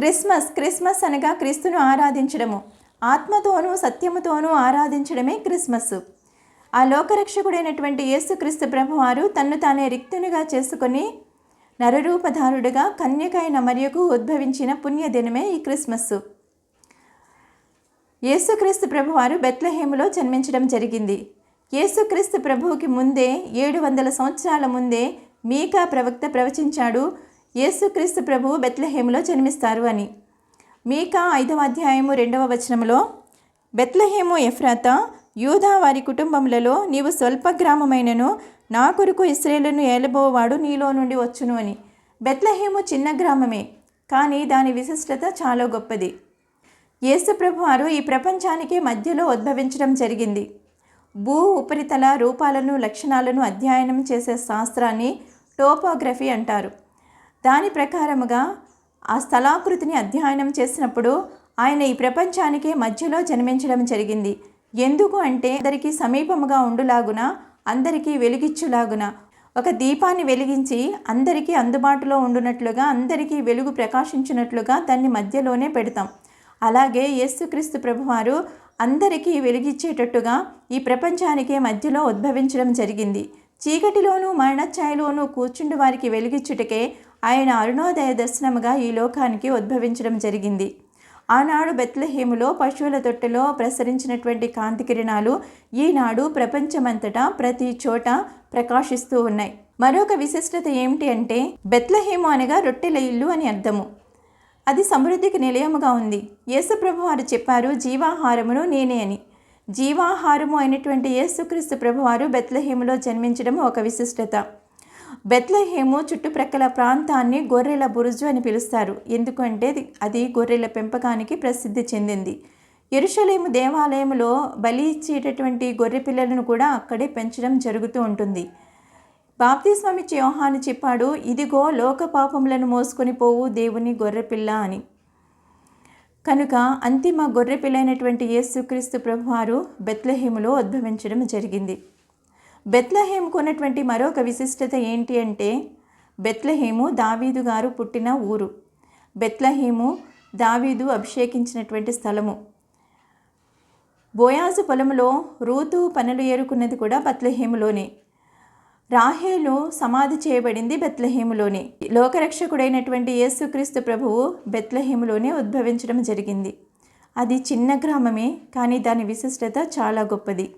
Christmas Christmas అనగా క్రీస్తును ఆరాధించడము. ఆత్మతోనూ సత్యముతోనూ ఆరాధించడమే క్రిస్మస్ ఆ లోకరక్షకుడైనటువంటి యేసుక్రీస్తు ప్రభువారు తన్ను తానే రిక్తునిగా చేసుకుని నరరూపధారుడుగా కన్యకైన మరియకు ఉద్భవించిన పుణ్యదినమే ఈ క్రిస్మస్ యేసుక్రీస్తు ప్రభువారు బెత్లహేములో జన్మించడం జరిగింది. యేసుక్రీస్తు ప్రభువుకి ముందే ఏడు వందల సంవత్సరాల ముందే మీకా ప్రవక్త ప్రవచించాడు యేసుక్రీస్తు ప్రభువు బెత్లహేములో జన్మిస్తారు అని. మీకా ఐదవ అధ్యాయము రెండవ వచనంలో బెత్లహేము ఎఫ్రాత యూదా వారి కుటుంబములలో నీవు స్వల్ప గ్రామమైనను నా కొరకు ఇస్రేలను ఏలబోవాడు నీలో నుండి వచ్చును అని. బెత్లహేము చిన్న గ్రామమే కానీ దాని విశిష్టత చాలా గొప్పది. యేసుప్రభు వారు ఈ ప్రపంచానికి మధ్యలో ఉద్భవించడం జరిగింది. భూ ఉపరితల రూపాలను లక్షణాలను అధ్యయనం చేసే శాస్త్రాన్ని టోపోగ్రఫీ అంటారు. దాని ప్రకారముగా ఆ స్థలాకృతిని అధ్యయనం చేసినప్పుడు ఆయన ఈ ప్రపంచానికే మధ్యలో జన్మించడం జరిగింది. ఎందుకు అంటే అందరికీ సమీపముగా ఉండులాగున అందరికీ వెలిగిచ్చులాగున. ఒక దీపాన్ని వెలిగించి అందరికీ అందుబాటులో ఉండునట్లుగా అందరికీ వెలుగు ప్రకాశించినట్లుగా దాన్ని మధ్యలోనే పెడతాం. అలాగే యేసుక్రీస్తు ప్రభువారు అందరికీ వెలిగించేటట్టుగా ఈ ప్రపంచానికే మధ్యలో ఉద్భవించడం జరిగింది. చీకటిలోనూ మరణఛాయలోనూ కూర్చుండి వారికి వెలిగించుటకే ఆయన అరుణోదయ దర్శనముగా ఈ లోకానికి ఉద్భవించడం జరిగింది. ఆనాడు బెత్లహేములో పశువుల తొట్టెలో ప్రసరించినటువంటి కాంతి కిరణాలు ఈనాడు ప్రపంచమంతటా ప్రతి చోట ప్రకాశిస్తూ ఉన్నాయి. మరొక విశిష్టత ఏమిటి అంటే బెత్లహేము అనగా రొట్టెల ఇల్లు అని అర్థము. అది సమృద్ధికి నిలయముగా ఉంది. యేసుప్రభు వారు చెప్పారు జీవాహారమును నేనే అని. జీవాహారము అయినటువంటి యేసుక్రీస్తు ప్రభువారు బెత్లహేములో జన్మించడం ఒక విశిష్టత. బెత్లహేము చుట్టుప్రక్కల ప్రాంతాన్ని గొర్రెల బురుజు అని పిలుస్తారు. ఎందుకంటే అది గొర్రెల పెంపకానికి ప్రసిద్ధి చెందింది. ఎరుషలేము దేవాలయంలో బలి ఇచ్చేటటువంటి గొర్రె పిల్లలను కూడా అక్కడే పెంచడం జరుగుతూ ఉంటుంది. బాప్తిస్వామి యోహాను చెప్పాడు ఇదిగో లోక పాపములను మోసుకొని పోవు దేవుని గొర్రెపిల్ల అని. కనుక అంతిమ గొర్రెపిల్లైనటువంటి యేసుక్రీస్తు ప్రభువారు బెత్లహేములో ఉద్భవించడం జరిగింది. బెత్లహేముకు ఉన్నటువంటి మరొక విశిష్టత ఏంటి అంటే బెత్లహేము దావీదు గారు పుట్టిన ఊరు. బెత్లహేము దావీదు అభిషేకించినటువంటి స్థలము. బోయాజు పొలంలో రూతు పనులు ఏరుకున్నది కూడా బెత్లహేములోనే. రాహేలు సమాధి చేయబడింది బెత్లహేములోనే. లోకరక్షకుడైనటువంటి యేసుక్రీస్తు ప్రభువు బెత్లహేములోనే ఉద్భవించడం జరిగింది. అది చిన్న గ్రామమే కానీ దాని విశిష్టత చాలా గొప్పది.